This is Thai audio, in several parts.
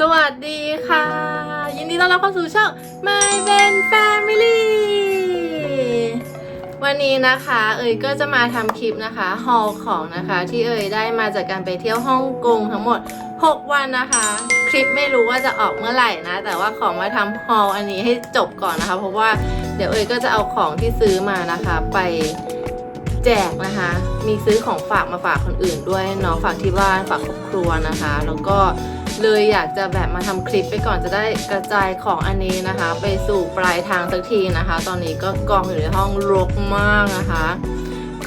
สวัสดีค่ะ ยินดีต้อนรับเข้าสู่ช่อง My Ben Family วันนี้นะคะ เอ๋ยก็จะมาทำคลิปนะคะฮอลของนะคะ ที่เอ๋ยได้มาจากการไปเที่ยวฮ่องกงทั้งหมด 6 วันนะคะ คลิปไม่รู้ว่าจะออกเมื่อไหร่นะ แต่ว่าขอมาทำฮอลอันนี้ให้จบก่อนนะคะ เพราะว่าเดี๋ยวเอ๋ยก็จะเอาของที่ซื้อมานะคะ ไปแจกนะคะ มีซื้อของฝากมาฝากคนอื่นด้วยเนาะ ฝากที่บ้าน ฝากครอบครัวนะคะ แล้วก็ เลยอยากจะแบบมาทำคลิปไปก่อนจะได้กระจายของอันนี้นะคะ ไปสู่ปลายทางสักทีนะคะ ตอนนี้ก็กองอยู่ในห้องรกมากนะคะ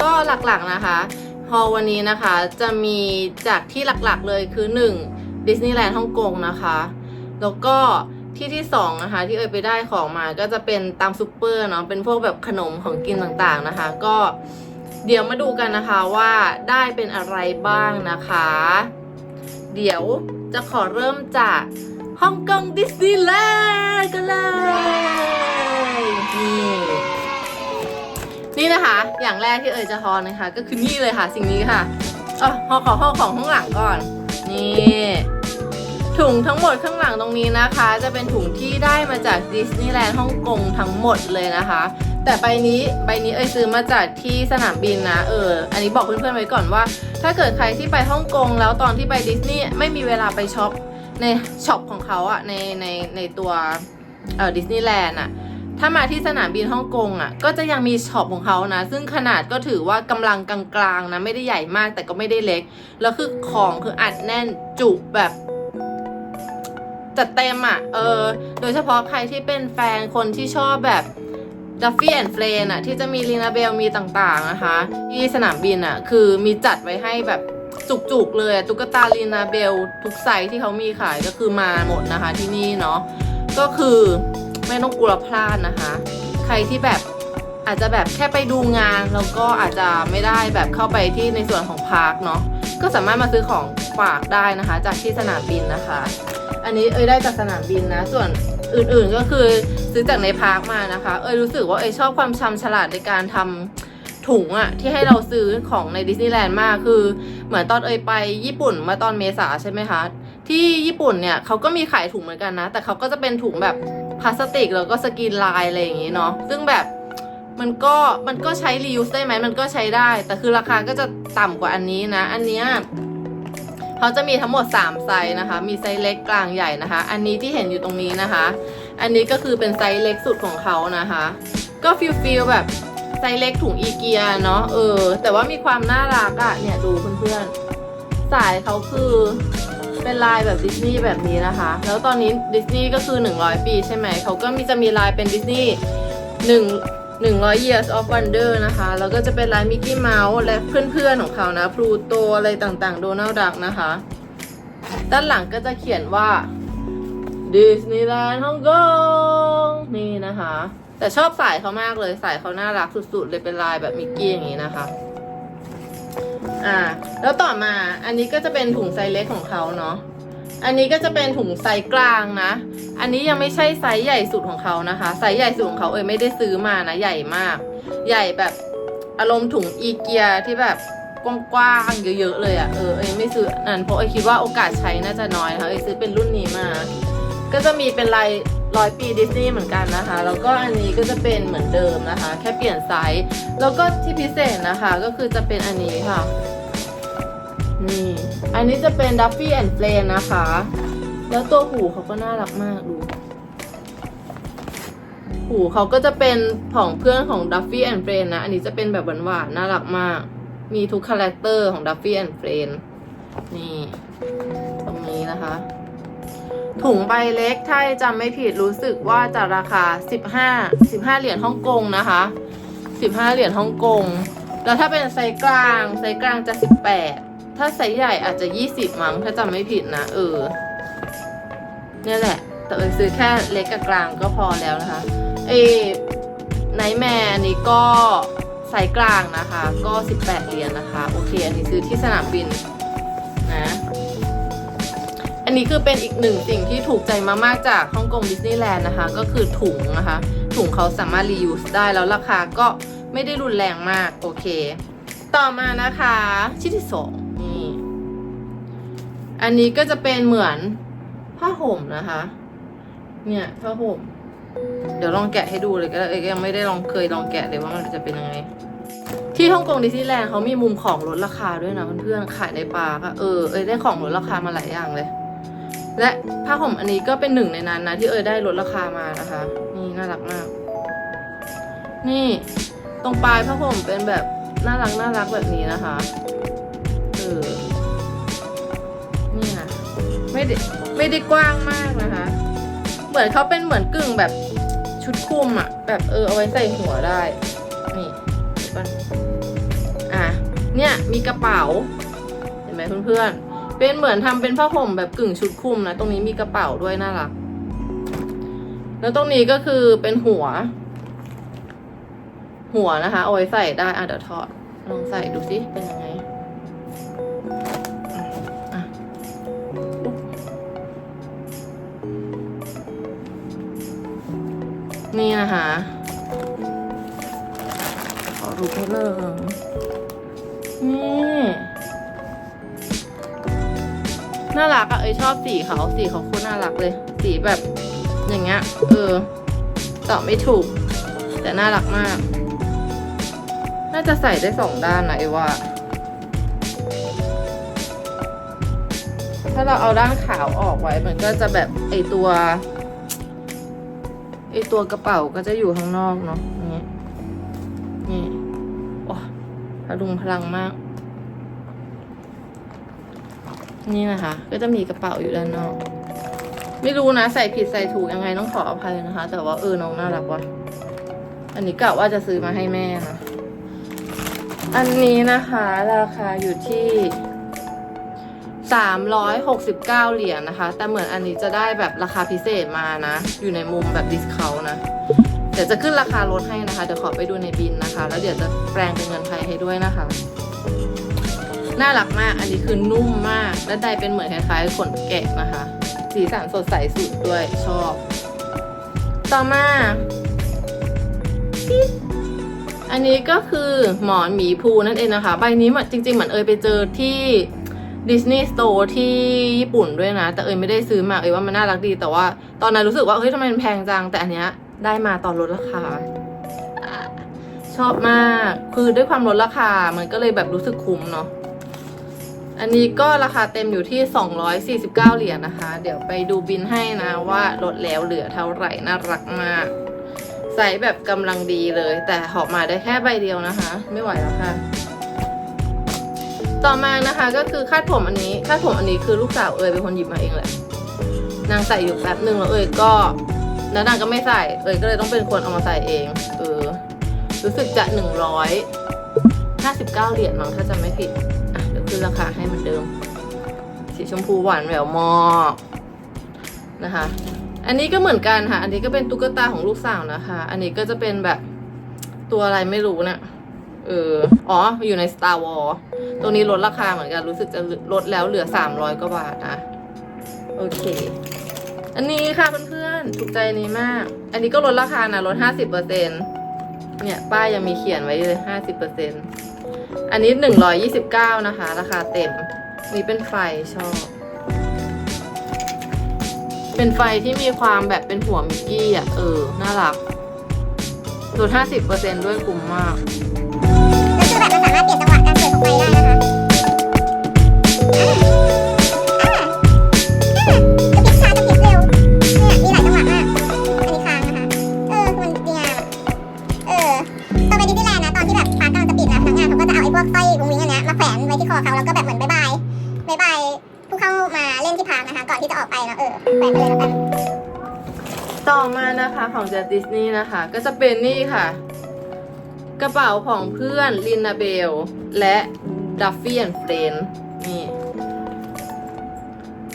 ก็หลักๆนะคะ พอวันนี้นะคะจะมีจากที่หลักๆเลยคือ1ดิสนีย์แลนด์ฮ่องกงนะคะ แล้วก็ที่ที่2นะคะที่เอ่ยไปได้ของมาก็จะเป็นตามซูเปอร์เนาะเป็นพวกแบบขนมของกินต่างๆนะคะ ก็เดี๋ยวมาดูกันนะคะว่าได้เป็นอะไรบ้างนะคะ เดี๋ยว จะขอเริ่มจากฮ่องกงดิสนีย์แลนด์กันเลย นี่ นี่นะคะ อย่างแรกที่เอ่ยจะฮอนนะคะ ก็คือนี่เลยค่ะ สิ่งนี้ค่ะเออฮอขอห้องของข้างหลังก่อน นี่ ถุงทั้งหมดข้างหลังตรงนี้นะคะ จะเป็นถุงที่ได้มาจากดิสนีย์แลนด์ฮ่องกงทั้งหมดเลยนะคะ แต่ใบนี้ใบนี้เอ่ยซื้อมาจากที่สนามบินนะเอออันนี้บอกเพื่อนๆไว้ก่อนว่า ถ้าเกิดใครที่ไปฮ่องกงแล้วตอนที่ไปดิสนีย์ไม่มีเวลาไปช็อปในช็อปของเขาอะในในในตัวเอ่อดิสนีย์แลนด์อะถ้ามาที่สนามบินฮ่องกงอะก็จะยังมีช็อปของเขานะ ซึ่งขนาดก็ถือว่ากำลังกลางๆนะ ไม่ได้ใหญ่มากแต่ก็ไม่ได้เล็ก แล้วคือของคืออัดแน่นจุแบบจัดเต็มอะเออ โดยเฉพาะใครที่เป็นแฟนคนที่ชอบแบบ ดัฟฟี่แอนด์เฟรนอะที่จะมีลีนาเบลมีต่างๆนะคะ ที่สนามบินอะคือมีจัดไว้ให้แบบจุกๆเลยตุ๊กตาลีนาเบลทุกไซส์ที่เขามีขายก็คือมาหมดนะคะที่นี่เนาะก็คือไม่ต้องกลัวพลาดนะคะ ใครที่แบบอาจจะแบบแค่ไปดูงานแล้วก็อาจจะไม่ได้แบบเข้าไปที่ในส่วนของพาร์คเนาะก็สามารถมาซื้อของฝากได้นะคะ จากที่สนามบินนะคะ อันนี้เอ้ยได้จากสนามบินนะส่วน อื่นๆก็คือซื้อจากในพาร์คมานะคะ เอ้ยรู้สึกว่าเอ้ยชอบความชำฉลาดในการทำถุงอะที่ให้เราซื้อของในดิสนีย์แลนด์มากคือ เหมือนตอนเอ้ยไปญี่ปุ่นมื่อตอนเมษาใช่ไหมคะที่ญี่ปุ่นเนี่ยเขาก็มีขายถุงเหมือนกันนะ แต่เขาก็จะเป็นถุงแบบพลาสติกแล้วก็สกรีนลายอะไรอย่างงี้เนาะซึ่งแบบมันก็มันก็ใช้รียูสได้ไหมมันก็ใช้ได้ แต่คือราคาก็จะต่ำกว่าอันนี้นะ อันเนี้ย เขาจะมีทั้งหมด 3 ไซส์นะคะ มีไซส์เล็กกลางใหญ่นะคะ อันนี้ที่เห็นอยู่ตรงนี้นะคะ อันนี้ก็คือเป็นไซส์เล็กสุดของเขานะคะ ก็ฟิลฟิลแบบไซส์เล็กถุงอีเกียเนาะเออ แต่ว่ามีความน่ารักอะเนี่ยดูเพื่อนๆ สายเขาคือเป็นลายแบบดิสนีย์แบบนี้นะคะ แล้วตอนนี้ดิสนีย์ก็คือ 100 ปีใช่ไหม เขาก็มีจะมีลายเป็นดิสนีย์หนึ่ง 100 years of wonder นะคะ แล้วก็จะเป็นลายมิกกี้เมาส์และเพื่อนๆของเขานะพลูโตอะไรต่างๆ โดนัลด์ดักนะคะ ด้านหลังก็จะเขียนว่าดิสนีย์แลนด์ฮ่องกงนี่นะคะ แต่ชอบสายเขามากเลยสายเขาน่ารักสุดๆ เลยเป็นลายแบบมิกกี้อย่างนี้นะคะอ่าแล้วต่อมาอันนี้ก็จะเป็นถุงไซส์เล็กของเขาเนาะ อันนี้ก็จะเป็นถุงไซส์กลางนะ อันนี้ยังไม่ใช่ไซส์ใหญ่สุดของเขานะคะ ไซส์ใหญ่สุดของเขาเอยไม่ได้ซื้อมานะ ใหญ่มาก ใหญ่แบบอารมณ์ถุงอีเกียที่แบบกว้างๆเยอะๆเลยอะ่ะ เออเอยไม่ซื้อนั่นเพราะเอยคิดว่าโอกาสใช้น่าจะน้อยนะคะเอยซื้อเป็นรุ่นนี้มา ก็จะมีเป็นลายร้อยปีดิสนีย์เหมือนกันนะคะ แล้วก็อันนี้ก็จะเป็นเหมือนเดิมนะคะ แค่เปลี่ยนไซส์ แล้วก็ที่พิเศษนะคะ ก็คือจะเป็นอันนี้ค่ะ นี่ อันนี้จะเป็นดัฟฟี่แอนด์เฟลนนะคะ แล้วตัวหูเขาก็น่ารักมากดู หูเขาก็จะเป็นของเพื่อนของ Duffy and Friend นนะ อันนี้จะเป็นแบบหวานๆ น่ารักมาก มีทุกคาแรคเตอร์ของ Duffy and Friend นี่ ตรงนี้นะคะ ถุงใบเล็กถ้าจำไม่ผิดรู้สึกว่าจะราคา 15 15 เหรียญฮ่องกงนะคะ 15 เหรียญฮ่องกง แล้วถ้าเป็นไซส์กลางไซส์กลางจะ 18 ถ้าไซส์ใหญ่อาจจะ 20 มั้งถ้าจำไม่ผิดนะ เออเนี่ยแหละ แต่เอยซื้อแค่เล็กกับกลางก็พอแล้วนะคะเอไนแมร์นี้ก็ไซส์กลางนะคะ ก็ 18 เหรียญนะคะ โอเค อันนี้ซื้อที่สนามบินนะ อันนี้คือเป็นอีกหนึ่งสิ่งที่ถูกใจมากๆจากฮ่องกงดิสนีย์แลนด์นะคะ ก็คือถุงนะคะ ถุงเขาสามารถรียูสได้แล้วราคาก็ไม่ได้รุนแรงมาก โอเค ต่อมานะคะชิ้นที่สอง อันนี้ก็จะเป็นเหมือนผ้าห่มนะคะ เนี่ยผ้าห่ม เดี๋ยวลองแกะให้ดูเลยก็ได้เอ้ยยังไม่ได้ลองเคยลองแกะเลยว่ามันจะเป็นยังไง ที่ฮ่องกงดิสนีย์แลนด์เขามีมุมของลดราคาด้วยนะเพื่อนๆขายในปาร์กอะเออเอ้ยได้ของลดราคามาหลายอย่างเลย และผ้าห่มอันนี้ก็เป็นหนึ่งในนั้นนะที่เอ้ยได้ลดราคามานะคะ นี่น่ารักมาก นี่ตรงปลายผ้าห่มเป็นแบบน่ารักน่ารักแบบนี้นะคะ ไม่ได้ไม่ได้กว้างมากนะคะ เหมือนเขาเป็นเหมือนกึ่งแบบชุดคลุมอะแบบเออเอาไว้ใส่หัวได้ นี่ก่อนอะเนี่ยมีกระเป๋า เห็นไหมเพื่อนๆ เป็นเหมือนทำเป็นผ้าห่มแบบกึ่งชุดคลุมนะ ตรงนี้มีกระเป๋าด้วยน่ารัก แล้วตรงนี้ก็คือเป็นหัว หัวนะคะเอาไว้ใส่ได้ อะเดี๋ยวถอดลองใส่ดูสิเป็นยังไง นี่นะคะขอดูเพิ่มเลยนี่น่ารักอะเอ้ยชอบสีเขาสีเขาโคตรน่ารักเลย สีแบบอย่างเงี้ยเออตอบไม่ถูก แต่น่ารักมาก น่าจะใส่ได้สองด้านนะเอว่า ถ้าเราเอาด้านขาวออกไว้มันก็จะแบบไอตัวไอตัวกระเป๋าก็จะอยู่ข้างนอกเนาะอย่างนี้นี่โอ้พลุงพลังมาก นี่นะคะ ก็จะมีกระเป๋าอยู่ด้านนอก ไม่รู้นะ ใส่ผิดใส่ถูกยังไงต้องขออภัยนะคะ แต่ว่าเออน้องน่ารักว่ะอันนี้กะว่าจะซื้อมาให้แม่นะ อันนี้นะคะ ราคาอยู่ที่ 369 เหรียญนะคะ แต่เหมือนอันนี้จะได้แบบราคาพิเศษมานะ อยู่ในมุมแบบดิสเคานะ เดี๋ยวจะขึ้นราคาลดให้นะคะ เดี๋ยวขอไปดูในบินนะคะ แล้วเดี๋ยวจะแปลงเป็นเงินไทยให้ด้วยนะคะ น่ารักมาก อันนี้คือนุ่มมาก และใดเป็นเหมือนคล้ายๆขนแกะนะคะ สีสันสดใสสุดด้วยชอบ ต่อมา อันนี้ก็คือหมอนหมีภูนั่นเองนะคะ ใบนี้เหมือนจริง ๆ เหมือนเอยไปเจอที่ ดิสนีย์สโตร์ที่ญี่ปุ่นด้วยนะ แต่เอยไม่ได้ซื้อมาเอยว่ามันน่ารักดี แต่ว่าตอนนั้นรู้สึกว่าเฮ้ยทำไมมันแพงจัง แต่อันเนี้ยได้มาตอนลดราคา ชอบมาก คือด้วยความลดราคา มันก็เลยแบบรู้สึกคุ้มเนาะ อันนี้ก็ราคาเต็มอยู่ที่ 249 เหรียญนะคะ เดี๋ยวไปดูบินให้นะว่าลดแล้วเหลือเท่าไหร่น่ารักมากใส่แบบกำลังดีเลย แต่หอบมาได้แค่ใบเดียวนะคะ ไม่ไหวแล้วค่ะ ต่อมานะคะก็คือคาดผมอันนี้คาดผมอันนี้คือลูกสาวเอยเป็นคนหยิบมาเองแหละนางใส่อยู่แป๊บหนึ่งแล้วเอยก็แล้วนางก็ไม่ใส่เอยก็เลยต้องเป็นคนเอามาใส่เองเออรู้สึกจะหนึ่งร้อยห้าสิบเก้าเหรียญมั้งถ้าจำไม่ผิดอะเดี๋ยวขึ้นราคาให้เหมือนเดิม สีชมพูหวานแหววมากนะคะ อันนี้ก็เหมือนกันค่ะ อันนี้ก็เป็นตุ๊กตาของลูกสาวนะคะ อันนี้ก็จะเป็นแบบตัวอะไรไม่รู้เนะี่ย เออ อ๋อ อยู่ใน Star Wars ตัวนี้ลดราคาเหมือนกัน รู้สึกจะลดแล้วเหลือ 300 กว่าบาทนะ โอเค อันนี้ค่ะเพื่อนๆ ถูกใจนี้มาก อันนี้ก็ลดราคานะ ลด 50%เนี่ย ป้ายยังมีเขียนไว้เลย 50%อันนี้ 129 นะคะ ราคาเต็ม นี่เป็นไฟชอบ เป็นไฟที่มีความแบบเป็นหัวมิกกี้อะ เออ น่ารักลด50%ด้วยคุ้มมากแล้วคือแบบมันสามารถเปลี่ยนจังหวะการเปิดของไฟได้นะคะอ่าอ่ากระพริบช้ากระพริบเร็วเนี่ยมีหลายจังหวะมากอันนี้ค้างนะคะเออมันดีงามเออตอนไปดิสนีย์แลนด์นะตอนที่แบบพาร์คกำลังจะปิดนะพนักงานเขาก็จะเอาไอ้พวกสร้อยวงวิงอันเนี้ยมาแขวนไว้ที่คอเขาแล้วก็แบบเหมือนบายบายบายบายผู้เข้ามาเล่นที่พาร์คนะคะ ก่อนที่จะออกไปนะเออแขวนไปเลยแล้วกัน ต่อมานะคะของจดิสนีย์นะคะ ก็จะเป็นนี่ค่ะ กระเป๋าของเพื่อนลินนาเบล และดัฟฟี่แอนเฟรนนี่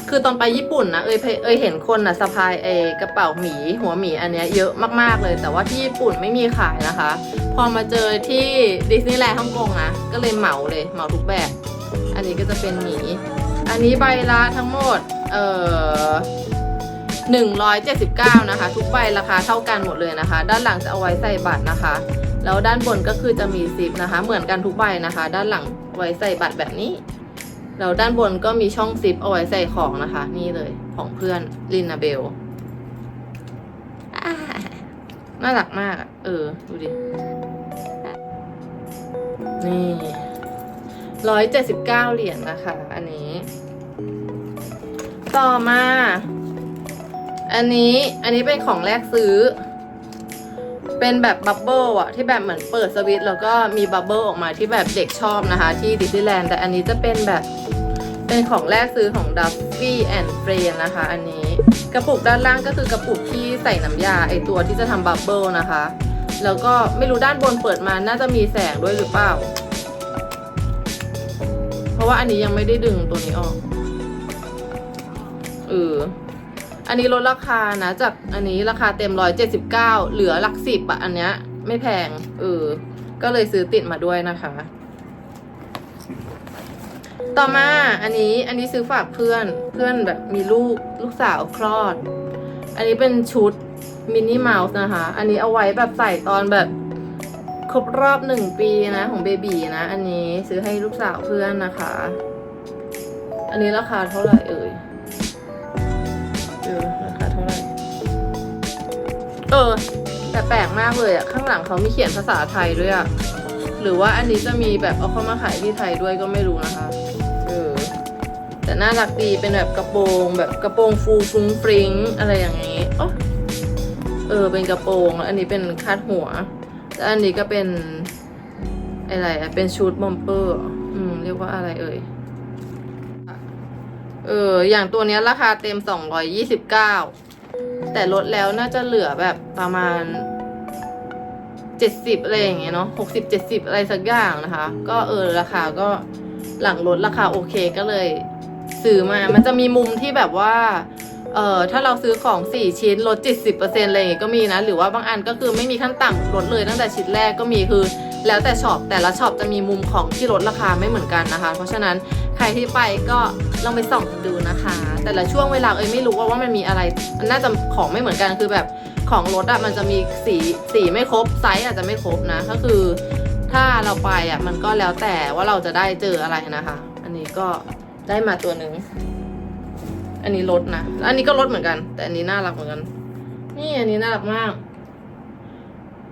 คือตอนไปญี่ปุ่นนะเอยเอยเห็นคนนะสะพายเอกระเป๋าหมีหัวหมีอันเนี้ยเยอะมากๆเลย แต่ว่าที่ญี่ปุ่นไม่มีขายนะคะ พอมาเจอที่ดิสนีย์แลนด์ฮ่องกงนะ ก็เลยเหมาเลยเหมาทุกแบบ อันนี้ก็จะเป็นหมี อันนี้ใบละทั้งหมด เอ่อ179 นะคะ ทุกใบราคาเท่ากันหมดเลยนะคะ ด้านหลังจะเอาไว้ใส่บัตรนะคะ แล้วด้านบนก็คือจะมีซิปนะคะ เหมือนกันทุกใบนะคะ ด้านหลังไว้ใส่บัตรแบบนี้แล้วด้านบนก็มีช่องซิปเอาไว้ใส่ของนะคะ นี่เลยของเพื่อนลินนาเบลน่ารักมากอะเออ ดูดิ นี่ร้อยเจ็ดสิบเก้าเหรียญนะคะ อันนี้ ต่อมา อันนี้ อันนี้เป็นของแรกซื้อ เป็นแบบบับเบิลอะที่แบบเหมือนเปิดสวิตแล้วก็มีบับเบิลออกมาที่แบบเด็กชอบนะคะ ที่ดิสนีย์แลนด์แต่อันนี้จะเป็นแบบเป็นของแรกซื้อของ Duffy and f r i e n d นะคะ อันนี้กระปุกด้านล่างก็คือกระปุกที่ใส่น้ำยาไอตัวที่จะทำบับเบิลนะคะ แล้วก็ไม่รู้ด้านบนเปิดมาน่าจะมีแสงด้วยหรือเปล่า เพราะว่าอันนี้ยังไม่ได้ดึงตัวนี้ออกเออ อันนี้ลดราคานะ จากอันนี้ราคาเต็มร้อยเจ็ดสิบเก้าเหลือหลักสิบอะอันเนี้ยไม่แพงเออก็เลยซื้อติดมาด้วยนะคะ ต่อมาอันนี้อันนี้ซื้อฝากเพื่อนเพื่อนแบบมีลูกลูกสาวคลอด อันนี้เป็นชุดมินนี่เมาส์นะคะ อันนี้เอาไว้แบบใส่ตอนแบบครบรอบหนึ่งปีนะของเบบีนะ อันนี้ซื้อให้ลูกสาวเพื่อนนะคะ อันนี้ราคาเท่าไหร่เอ่ย เออ แต่แปลกมากเลยอะข้างหลังเขามีเขียนภาษาไทยด้วยอะหรือว่าอันนี้จะมีแบบเอาเข้ามาขายที่ไทยด้วยก็ไม่รู้นะคะ เออ แต่น่ารักดีเป็นแบบกระโปรงแบบกระโปรงฟูฟุ้งฟริ้งอะไรอย่างนี้อ๋อเออ เป็นกระโปรงแล้วอันนี้เป็นคาดหัวแล้วอันนี้ก็เป็นอะไรอะเป็นชุดบอมเปอร์ อืม เรียกว่าอะไรเอ่ย เออ อย่างตัวนี้ราคาเต็ม 229 แต่ลดแล้วน่าจะเหลือแบบประมาณเจ็ดสิบอะไรอย่างเงี้ยเนาะหกสิบเจ็ดสิบอะไรสักอย่างนะคะ ก็เออราคาก็หลังลดราคาโอเคก็เลยซื้อมา มันจะมีมุมที่แบบว่า เอ่อ ถ้าเราซื้อของ 4 ชิ้นลด 70%อะไรอย่างเงี้ยก็มีนะ หรือว่าบางอันก็คือไม่มีขั้นต่ำลดเลยตั้งแต่ชิ้นแรกก็มีคือ แล้วแต่ช็อปแต่ละช็อปจะมีมุมของที่ลดราคาไม่เหมือนกันนะคะ เพราะฉะนั้นใครที่ไปก็ลองไปส่องดูนะคะ แต่ละช่วงเวลาเอ้ยไม่รู้ว่าว่ามันมีอะไรมันน่าจะของไม่เหมือนกันคือแบบของรถอะมันจะมีสีสีไม่ครบไซส์อาจจะไม่ครบนะก็คือ ถ้าเราไปอะมันก็แล้วแต่ว่าเราจะได้เจออะไรนะคะ อันนี้ก็ได้มาตัวหนึ่งอันนี้ลดนะ อันนี้ก็ลดเหมือนกัน แต่อันนี้น่ารักเหมือนกัน นี่อันนี้น่ารักมาก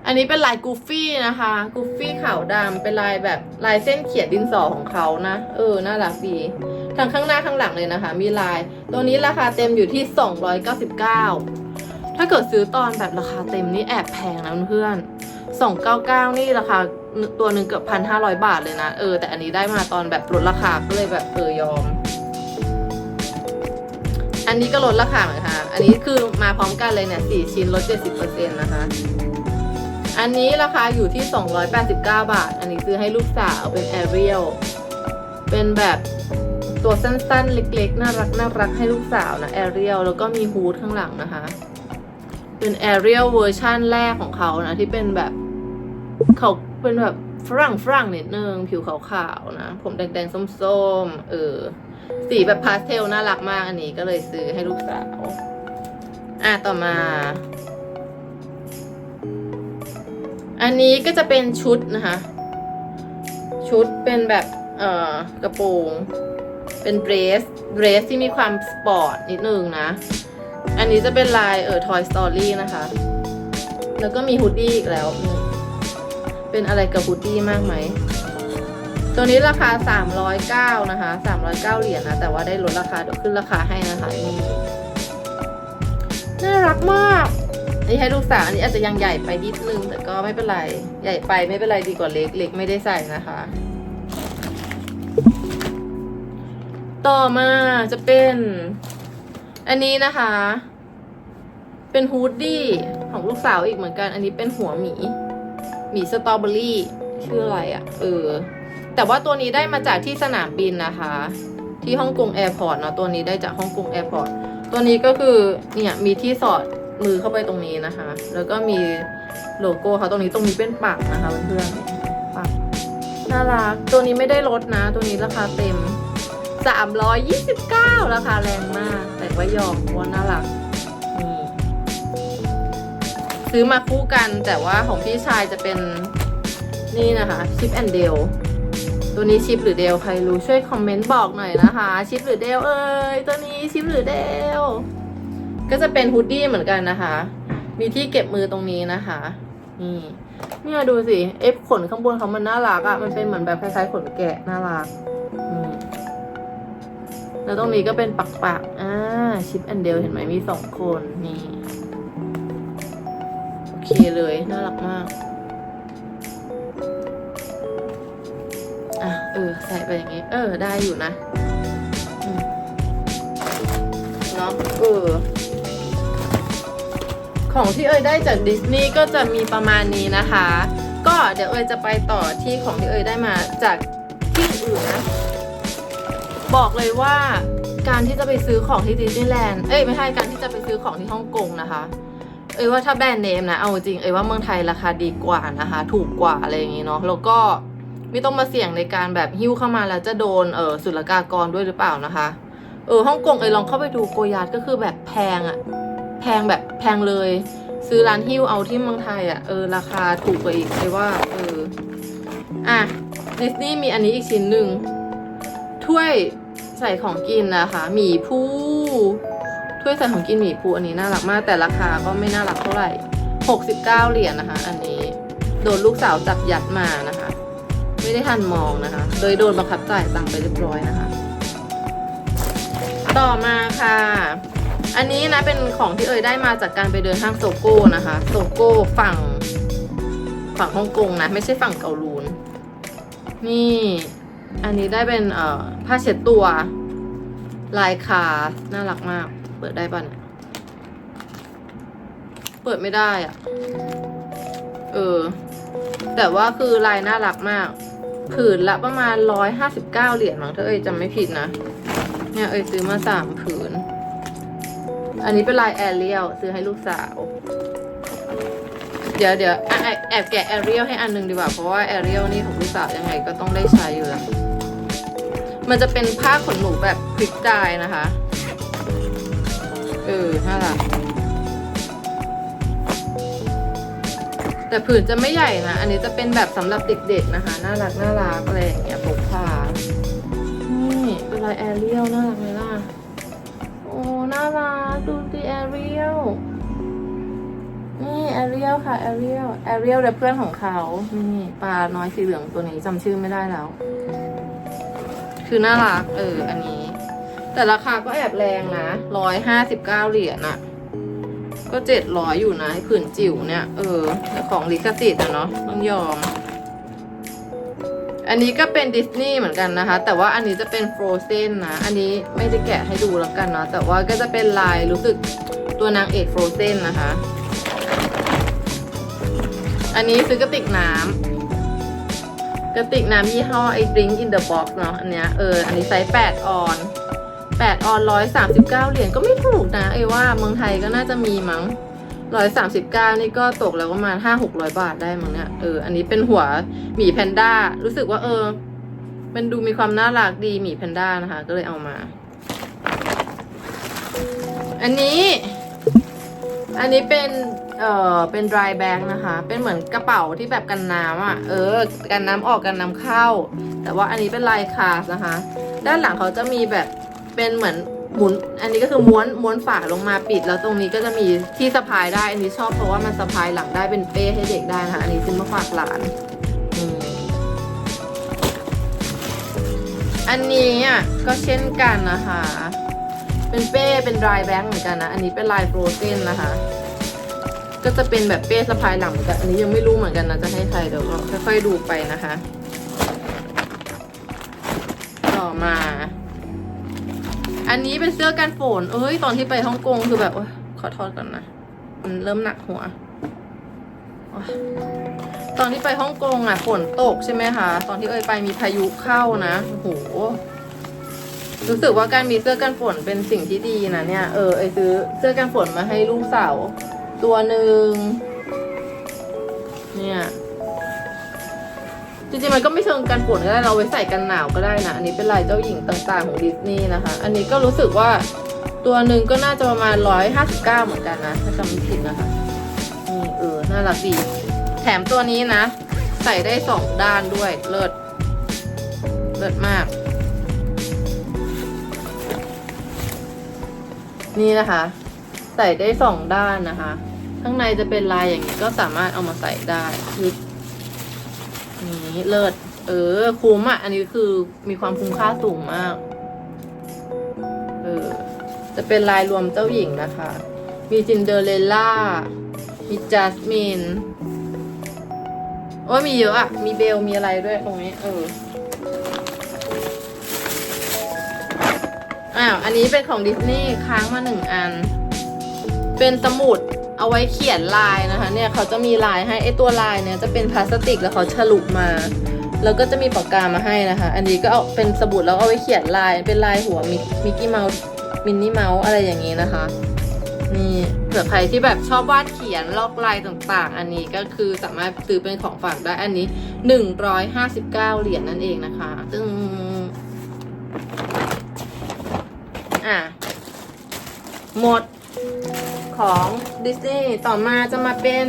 อันนี้เป็นลายกูฟี่นะคะกูฟี่ขาวดำเป็นลายแบบลายเส้นเขียนดินสอของเขานะ เออ น่ารักดีทั้งข้างหน้าข้างหลังเลยนะคะ มีลาย ตัวนี้ราคาเต็มอยู่ที่ 299 ถ้าเกิดซื้อตอนแบบราคาเต็มนี่แอบแพงนะเพื่อน299 นี่ราคาตัวหนึ่งเกือบพันห้าร้อยบาทเลยนะ เออ แต่อันนี้ได้มาตอนแบบลดราคาก็เลยแบบเออยอม อันนี้ก็ลดราคาเหมือนกันค่ะ อันนี้คือมาพร้อมกันเลยเนี่ยสี่ชิ้นลด70%นะคะ อันนี้ราคาอยู่ที่ 289 บาท อันนี้ซื้อให้ลูกสาวเป็นแอเรียลเป็นแบบตัวสั้นๆ เล็กๆ น่ารักน่ารักให้ลูกสาวนะแอเรียลแล้วก็มีฮูดข้างหลังนะคะ เป็นแอเรียลเวอร์ชั่นแรกของเขานะ ที่เป็นแบบเขาเป็นแบบฝรั่งฝรั่งนิดนึง ผิวขาวๆนะ ผมแดงๆ ส้มๆ เออ สีแบบพาสเทลน่ารักมากอันนี้ก็เลยซื้อให้ลูกสาว อะ ต่อมา อันนี้ก็จะเป็นชุดนะคะ ชุดเป็นแบบเอ่อกระโปรงเป็นเดรสเดรสที่มีความสปอร์ตนิดนึงนะ อันนี้จะเป็นลายเอ่อ Toy Story นะคะ แล้วก็มีฮูดดี้อีกแล้ว เป็นอะไรกับฮูดดี้มากไหม ตัวนี้ราคา 309 นะคะ 309 เหรียญนะแต่ว่าได้ลดราคาเดี๋ยวขึ้นราคาให้นะคะ น่ารักมาก นี่ให้ลูกสาวอันนี้อาจจะยังใหญ่ไปนิดนึงแต่ก็ไม่เป็นไร ใหญ่ไปไม่เป็นไรดีกว่าเล็กเล็กไม่ได้ใส่นะคะ ต่อมาจะเป็น อันนี้นะคะ เป็นฮูดดี้ของลูกสาวอีกเหมือนกัน อันนี้เป็นหัวหมีหมีสตรอเบอรี่ชื่ออะไรอะ่ะ เออ แต่ว่าตัวนี้ได้มาจากที่สนามบินนะคะ ที่ฮ่องกงแอร์พอร์ตเนาะตัวนี้ได้จากฮ่องกงแอร์พอร์ตตัวนี้ก็คือเนี่ยมีที่สอด มือเข้าไปตรงนี้นะคะ แล้วก็มีโลโก้เขาตรงนี้ตรงนี้เป็นปักนะคะเพื่อนๆปักน่ารักตัวนี้ไม่ได้ลดนะ ตัวนี้ราคาเต็ม 329 ราคาแรงมาก แต่ว่ายอมว่าน่ารักนี่ซื้อมาคู่กันแต่ว่าของพี่ชายจะเป็นนี่นะคะชิปแอนเดลตัวนี้ชิปหรือเดลใครรู้ช่วยคอมเมนต์บอกหน่อยนะคะ ชิปหรือเดลเอ้ยตัวนี้ชิปหรือเดล ก็จะเป็นฮูดดี้เหมือนกันนะคะ มีที่เก็บมือตรงนี้นะคะ นี่เนี่ยดูสิ เอฟขนข้างบนเขามันน่ารักอะ่ะ มันเป็นเหมือนแบบคล้ายๆขนแกะน่ารักอืมแล้วตรงนี้ก็เป็นปักปักๆอ่า ชิปแอนเดลเห็นไหมมีสองคน นี่ โอเคเลย น่ารักมาก อะ เออ ใส่ไปอย่างงี้ เออ ได้อยู่นะอืมเนาะเออ ของที่เอ่ยได้จากดิสนีย์ก็จะมีประมาณนี้นะคะ ก็เดี๋ยวเอ่ยจะไปต่อที่ของที่เอ่ยได้มาจากที่อื่นนะ บอกเลยว่าการที่จะไปซื้อของที่ดิสนีย์แลนด์ เอ้ยไม่ใช่การที่จะไปซื้อของที่ฮ่องกงนะคะ เอ้ยว่าถ้าแบรนด์เนมนะ เอาจริง เอ้ยว่าเมืองไทยราคาดีกว่านะคะ ถูกกว่าอะไรอย่างงี้เนาะ แล้วก็ไม่ต้องมาเสี่ยงในการแบบหิ้วเข้ามาแล้วจะโดนเออศุลกากรด้วยหรือเปล่านะคะ เออฮ่องกงเอ้ยลองเข้าไปดูโกยาดก็คือแบบแพงอะ แพงแบบแพงเลย ซื้อร้านหิ้วเอาที่เมืองไทยอะเออราคาถูกกว่าอีกเลยว่าเอออะดิสนีย์มีอันนี้อีกชิ้นหนึ่งถ้วยใส่ของกินนะคะหมีผู้ถ้วยใส่ของกินหมีผู้อันนี้น่ารักมาก แต่ราคาก็ไม่น่ารักเท่าไหร่ 69 เหรียญนะคะ อันนี้โดนลูกสาวจับยัดมานะคะ ไม่ได้ทันมองนะคะโดยโดนบังคับจ่ายตังค์ไปเรียบร้อยนะคะ ต่อมาค่ะ อันนี้นะเป็นของที่เอ่ยได้มาจากการไปเดินห้างโซโก้นะคะโซโก้ฝั่งฝั่งฮ่องกงนะ ไม่ใช่ฝั่งเกาลูน นี่ อันนี้ได้เป็นเอ่อผ้าเช็ดตัวลายคาน่ารักมาก เปิดได้ปะเนี่ยเปิดไม่ได้อะเออ แต่ว่าคือลายน่ารักมาก ผืนละประมาณร้อยห้าสิบเก้าเหรียญมั้งถ้าเอ้ยจำไม่ผิดนะ เนี่ยเอ้ยซื้อมาสามผืน อันนี้เป็นลายแอเรียลซื้อให้ลูกสาว เดี๋ยวเดี๋ยวแอบแกะแอเรียลให้อันหนึงดีกว่า เพราะว่าแอเรียลนี่ของลูกสาวยังไงก็ต้องได้ใช้อยู่แล้ว มันจะเป็นผ้าขนหนูแบบคลิกดายนะคะ เออน่ารักแต่ผืนจะไม่ใหญ่นะ อันนี้จะเป็นแบบสำหรับเด็กๆนะคะ น่ารักน่ารักอะไรอย่างเงี้ยพกพานี่เป็นลายแอเรียลน่ารักไหมล่ะ ดูสิแอเรียลนี่แอเรียลค่ะแอเรียลแอเรียลและเพื่อนของเขานี่ปลาน้อยสีเหลืองตัวนี้จำชื่อไม่ได้แล้ว คือน่ารัก เออ อันนี้ แต่ราคาก็แอบแรงนะร้อยห้าสิบเก้าเหรียญอะก็เจ็ดร้อยอยู่นะไอ้ผืนจิ๋วเนี่ย เออแต่ของลิขสิทธิ์อะเนาะต้องยอม อันนี้ก็เป็นดิสนีย์เหมือนกันนะคะ แต่ว่าอันนี้จะเป็นฟร o เซนนะ อันนี้ไม่ได้แกะให้ดูแล้วกันเนาะ แต่ว่าก็จะเป็นลายรู้สึกตัวนางเอกฟร o เซนนะคะ อันนี้ซื้อกระติกน้ำกระติกน้ำยี่ห้อไอ้ Drink in the Box เนาะ อันเนี้ยเออ อันนี้ไซส์8ออน8ออน139 เหรียญก็ไม่ถูกนะไอ้ว่าเมืองไทยก็น่าจะมีมั้ง 139นี่ก็ตกแล้วประมาณ5-600บาทได้มั้งเนี่ยเอออันนี้เป็นหัวหมีแพนด้า รู้สึกว่าเออ มันดูมีความน่ารักดีหมีแพนด้านะคะ ก็เลยเอามา อันนี้ อันนี้เป็นเอ่อเป็น dry bag นะคะ เป็นเหมือนกระเป๋าที่แบบกันน้ำอะ เออ กันน้ำออกกันน้ำเข้า แต่ว่าอันนี้เป็นลายคาสนะคะ ด้านหลังเขาจะมีแบบเป็นเหมือน หมุน อันนี้ก็คือม้วนม้วนฝาลงมาปิด แล้วตรงนี้ก็จะมีที่สะพายได้ อันนี้ชอบเพราะว่ามันสะพายหลังได้เป็นเป้ให้เด็กได้นะคะอันนี้ซื้อมาฝากหลาน อันนี้อะก็เช่นกันนะคะ เป็นเป้เป็น dry bag เหมือนกันนะ อันนี้เป็นลายโฟรเซนนะคะ ก็จะเป็นแบบเป้สะพายหลังเหมือนกัน อันนี้ยังไม่รู้เหมือนกันนะจะให้ใครเดี๋ยวก็ค่อยๆดูไปนะคะ ต่อมา อันนี้เป็นเสื้อกันฝน เอ้ย ตอนที่ไปฮ่องกงคือแบบ โอ๊ยขอโทษก่อนนะ มันเริ่มหนักหัวอตอนที่ไปฮ่องกงอะฝนตกใช่ไหมคะ ตอนที่เอ้ยไปมีพายุเข้านะ โอ้โห รู้สึกว่าการมีเสื้อกันฝนเป็นสิ่งที่ดีนะเนี่ย เออ ไอซื้อเสื้อกันฝนมาให้ลูกสาวตัวหนึ่งเนี่ย จริงๆมันก็ไม่เชิงกันฝนก็ได้เราไว้ใส่กันหนาวก็ได้นะ อันนี้เป็นลายเจ้าหญิงต่างๆของดิสนีย์นะคะ อันนี้ก็รู้สึกว่าตัวหนึ่งก็น่าจะประมาณร้อยห้าสิบเก้าเหมือนกันนะถ้าจำไม่ผิดนะคะนี่เออน่ารักดี แถมตัวนี้นะ ใส่ได้สองด้านด้วยเลิศเลิศมาก นี่นะคะ ใส่ได้สองด้านนะคะ ข้างในจะเป็นลายอย่างนี้ก็สามารถเอามาใส่ได้ยึด นี้เลิศเออ คุ้มอะ อันนี้คือมีความคุ้มค่าสูงมาก เออ จะเป็นลายรวมเจ้าหญิงนะคะ มีจินเดอเรลล่า มีจัสมิน โอ้ยมีเยอะอะ มีเบล มีอะไรด้วยตรงนี้ เออ อ้าว อันนี้เป็นของดิสนีย์ค้างมาหนึ่งอัน เป็นสมุด เอาไว้เขียนลายนะคะ เนี่ยเขาจะมีลายให้ไอตัวลายเนี่ยจะเป็นพลาสติกแล้วเขาฉลุมา แล้วก็จะมีปากกามาให้นะคะ อันนี้ก็เอาเป็นสมุดแล้วเอาไว้เขียนลายเป็นลายหัวมิกมิกกี้เมาส์มินนี่เมาส์อะไรอย่างนี้นะคะนี่เผื่อใครที่แบบชอบวาดเขียนลอกลายต่างๆ อันนี้ก็คือสามารถซื้อเป็นของฝากได้อันนี้ 159 เหรียญนั่นเองนะคะซึ่งอะหมด ของดิสนีย์ต่อมาจะมาเป็น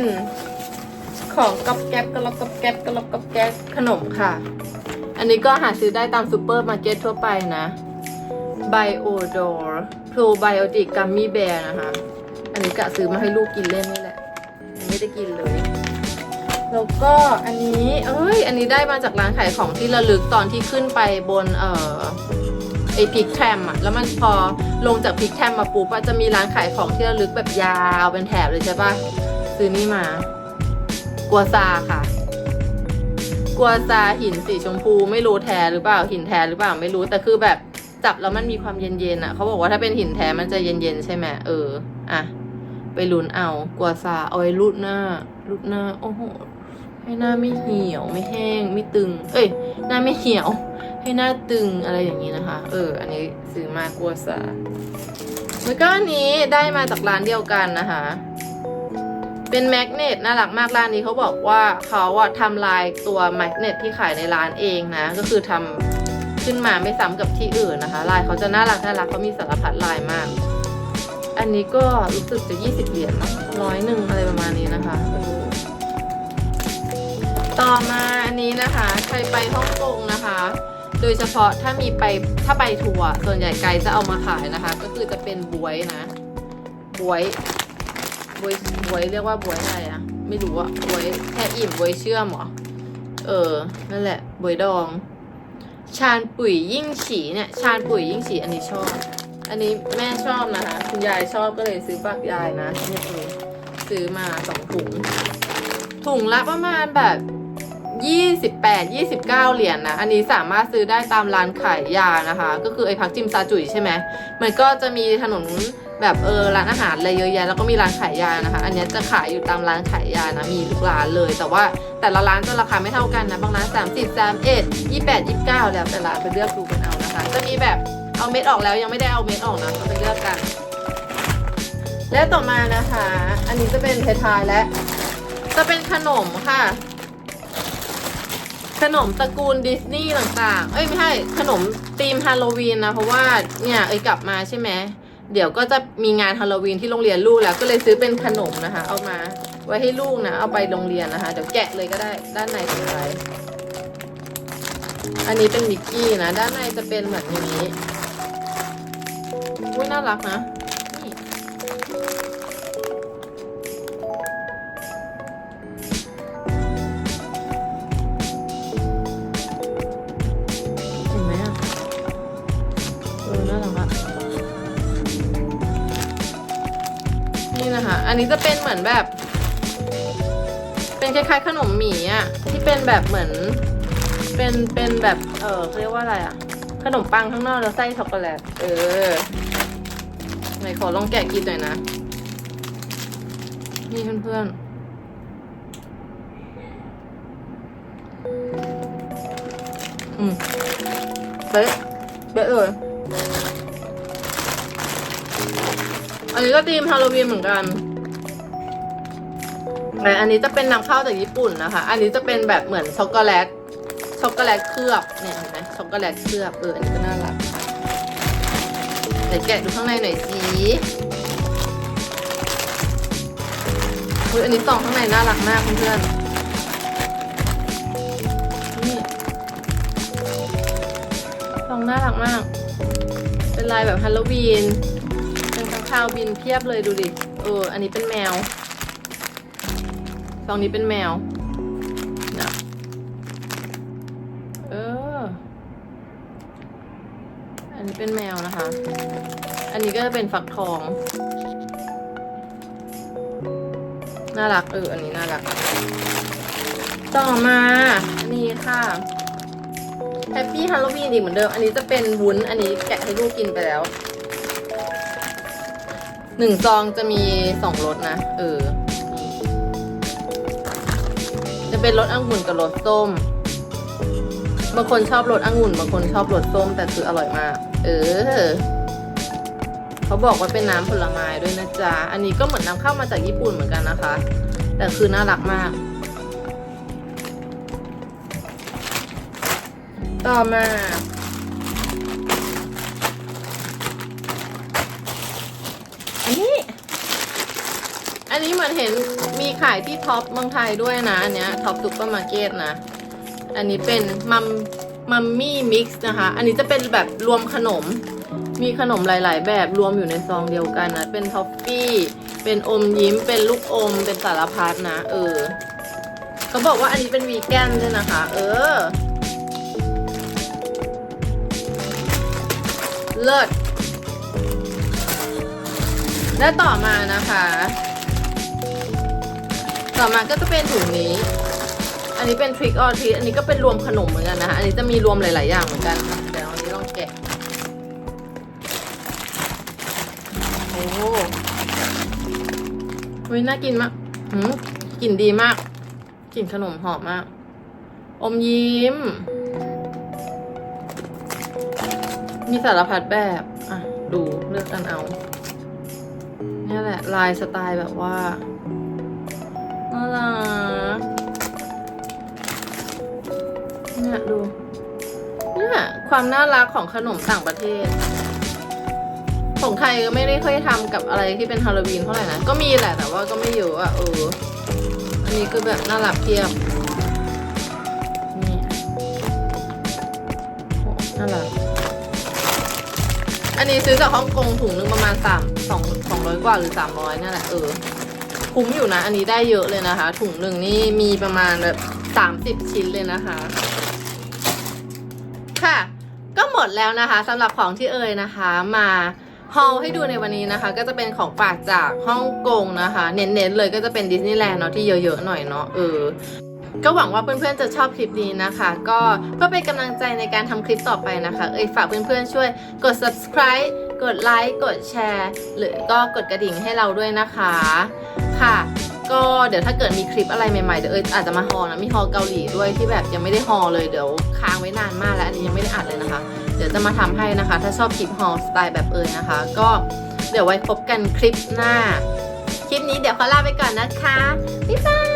ของก๊อบแก๊บกระลอกก๊อบแก๊บกระลอกก๊อบแก๊บขนมค่ะ อันนี้ก็หาซื้อได้ตามซูเปอร์มาร์เก็ตทั่วไปนะ Biodor Probiotic Gummy Bear นะคะ อันนี้กะซื้อมาให้ลูกกินเล่นนี่แหละยังไม่ได้กินเลย แล้วก็อันนี้ เอ้ย อันนี้ได้มาจากร้านขายของที่ระลึกตอนที่ขึ้นไปบนเอ่อ ไอพิกแทมอะแล้วมันพอลงจากพิกแทมมาปุ๊บอะจะมีร้านขายของที่ระลึกแบบยาวเป็นแถบเลยใช่ปะซื้อนี่มา กัวซาค่ะ กัวซาหินสีชมพูไม่รู้แท้หรือเปล่าหินแท้หรือเปล่าไม่รู้แต่คือแบบจับแล้วมันมีความเย็นๆอะเขาบอกว่าถ้าเป็นหินแท้มันจะเย็นๆใช่ไหมเอออะไปลุ้นเอากัวซาเอาไว้รูดหน้ารูดหน้าโอ้โหให้หน้าไม่เหี่ยวไม่แห้งไม่ตึง เอ้ย หน้าไม่เหี่ยว ให้หน้าตึงอะไรอย่างนี้นะคะ เออ อันนี้ซื้อมากัวซาแล้วก็อันนี้ได้มาจากร้านเดียวกันนะคะ เป็นแมกเนตน่ารักมากร้านนี้เขาบอกว่าเขาอะทำลายตัวแมกเนตที่ขายในร้านเองนะ ก็คือทำขึ้นมาไม่ซ้ำกับที่อื่นนะคะ ลายเขาจะน่ารักน่ารักเขามีสารพัดลายมาก อันนี้ก็รู้สึกจะ20เหรียญนะร้อยหนึ่งอะไรประมาณนี้นะคะต่อมาอันนี้นะคะ ใครไปฮ่องกงนะคะ โดยเฉพาะถ้ามีไปถ้าไปทัวร์ส่วนใหญ่ไกด์จะเอามาขายนะคะ ก็คือจะเป็นบวยนะบวยบวยบวยเรียกว่าบวยอะไรอะไม่รู้อะบวยแค่อิ่มบวยเชื่อมเหรอเออนั่นแหละบวยดอง ชานปุ๋ยยิ่งฉีเนี่ย ชานปุ๋ยยิ่งฉีอันนี้ชอบ อันนี้แม่ชอบนะคะ คุณยายชอบก็เลยซื้อฝากยายนะเนี่ยเออซื้อมาสองถุงถุงละประมาณแบบ 28 29 เหรียญนะ อันนี้สามารถซื้อได้ตามร้านขายยานะคะ ก็คือไอพักจิมซาจุยใช่ไหมมันก็จะมีถนนแบบเออร้านอาหารอะไรเยอะแยะแล้วก็มีร้านขายยานะคะ อันนี้จะขายอยู่ตามร้านขายยานะมีทุกร้านเลย แต่ว่าแต่ละร้านจะราคาไม่เท่ากันนะบางร้าน30 31 28 29 แล้วแต่ร้านไปเลือกดูกันเอานะคะ จะมีแบบเอาเม็ดออกแล้วยังไม่ได้เอาเม็ดออกนะก็ไปเลือกกัน และต่อมานะคะ อันนี้จะเป็นเททายและจะเป็นขนมค่ะ ขนมตระกูลดิสนีย์ต่างๆ เอ้ยไม่ใช่ขนมธีมฮาโลวีนนะ เพราะว่าเนี่ยเอ้ยกลับมาใช่ไหมเดี๋ยวก็จะมีงานฮาโลวีนที่โรงเรียนลูกแล้วก็เลยซื้อเป็นขนมนะคะ เอามาไว้ให้ลูกนะ เอาไปโรงเรียนนะคะ เดี๋ยวแกะเลยก็ได้ด้านในเป็นอะไรอันนี้เป็นมิกกี้นะ ด้านในจะเป็นเหมือนอย่างนี้อุ้ยน่ารักนะ อันนี้จะเป็นเหมือนแบบ เป็นคล้ายๆขนมหมีอะที่เป็นแบบเหมือน เป็นเป็นแบบเออเรียกว่าอะไรอะขนมปังข้างนอกแล้วไส้ช็อกโกแลตเออไหนขอลองแกะกินหน่อยนะ นี่เพื่อนๆเป๊ะเป๊ะเลยอันนี้ก็ธีมฮาโลวีนเหมือนกัน อันนี้จะเป็นนำเข้าจากญี่ปุ่นนะคะ อันนี้จะเป็นแบบเหมือนช็อกโกแลต ช็อกโกแลตเคลือบ เนี่ยเห็นไหมช็อกโกแลตเคลือบ เออ อันนี้ก็น่ารักเดี๋ยวแกะดูข้างในหน่อยสิอุ้ยอันนี้ซองข้างในน่ารักมากเพื่อนๆนี่น่ารักมาก เป็นลายแบบฮาโลวีนเป็นข้างคาวบินเพียบเลยดูดิ เออ อันนี้เป็นแมว ซองนี้เป็นแมวนะเออ อันนี้เป็นแมวนะคะ อันนี้ก็จะเป็นฟักทอง น่ารักเออ อันนี้น่ารัก ต่อมา อันนี้ค่ะแฮปปี้ฮาโลวีนอีกเหมือนเดิม อันนี้จะเป็นวุ้น อันนี้แกะให้ลูกกินไปแล้ว หนึ่งซองจะมีสองรสนะ เออ เป็นรสองุ่นกับรสส้ม บางคนชอบรสองุ่น บางคนชอบรสส้ม แต่คืออร่อยมาก เออ เขาบอกว่าเป็นน้ำผลไม้ด้วยนะจ๊ะ อันนี้ก็เหมือนนำเข้ามาจากญี่ปุ่นเหมือนกันนะคะ แต่คือน่ารักมาก ต่อมา นี้เหมือนเห็นมีขายที่ท็อปเมืองไทยด้วยนะ อันเนี้ยท็อปซุปเปอร์มาร์เก็ตนะ อันนี้เป็นมัมมัมมี่มิกซ์นะคะ อันนี้จะเป็นแบบรวมขนม มีขนมหลาย ๆ แบบรวมอยู่ในซองเดียวกันนะ เป็นท็อฟฟี่ เป็นอมยิ้ม เป็นลูกอม เป็นสารพัดนะ เออเขาบอกว่าอันนี้เป็นวีแกนด้วยนะคะ เออ เลิศและต่อมานะคะ ต่อมาก็จะเป็นถุงนี้ อันนี้เป็นทริ c ออ r ท e อันนี้ก็เป็นรวมขนมเหมือนกันนะคะอันนี้จะมีรวมหลาย ๆ อย่างเหมือนกันเดี๋ยวอันนี้ลองแกะโอ้โหน่ากินมากหืมกลิ่นดีมากกลิ่นขนมหอมมาก อมยิ้ม มีสารพัดแบบ อะ ดูเลือกกันเอา เนี่ยแหละ ลายสไตล์แบบว่า รักเนี่ยดูเนี่ยความน่ารักของขนมต่างประเทศ ของไทยก็ไม่ได้ค่อยทำกับอะไรที่เป็นฮาโลวีนเท่าไหร่นะ ก็มีแหละแต่ว่าก็ไม่เยอะอะเออ อันนี้คือแบบน่ารักเทียบนี่โอ้น่ารักอันนี้ซื้อจากฮ่องกงถุงหนึงประมาณสามสองสองร้อยกว่าหรือสามร้อยนี่ยแหละเออ คุ้มอยู่นะ อันนี้ได้เยอะเลยนะคะ ถุงหนึ่งนี่มีประมาณแบบสามสิบชิ้นเลยนะคะ ค่ะ ก็หมดแล้วนะคะสำหรับของที่เอ่ยนะคะ มาฮอลให้ดูในวันนี้นะคะ ก็จะเป็นของฝากจากฮ่องกงนะคะ เน้นๆเลยก็จะเป็นดิสนีย์แลนด์เนาะที่เยอะๆหน่อยเนาะเออก็หวังว่าเพื่อนๆจะชอบคลิปนี้นะคะ ก็เพื่อเป็นกำลังใจในการทำคลิปต่อไปนะคะ เอ่ยฝากเพื่อนๆช่วยกด subscribe กดไลค์กดแชร์ หรือก็กดกระดิ่งให้เราด้วยนะคะค่ะ ก็เดี๋ยวถ้าเกิดมีคลิปอะไรใหม่ๆ เดี๋ยวเออาจจะมาฮอลนะมีฮอลเกาหลีด้วยที่แบบยังไม่ได้ฮอลเลยเดี๋ยวค้างไว้นานมากแล้วอันนี้ยังไม่ได้อัดเลยนะคะ เดี๋ยวจะมาทำให้นะคะ ถ้าชอบคลิปฮอลสไตล์แบบเอยนะคะ ก็เดี๋ยวไว้พบกันคลิปหน้า คลิปนี้เดี๋ยวขอลาไปก่อนนะคะบ๊ายบาย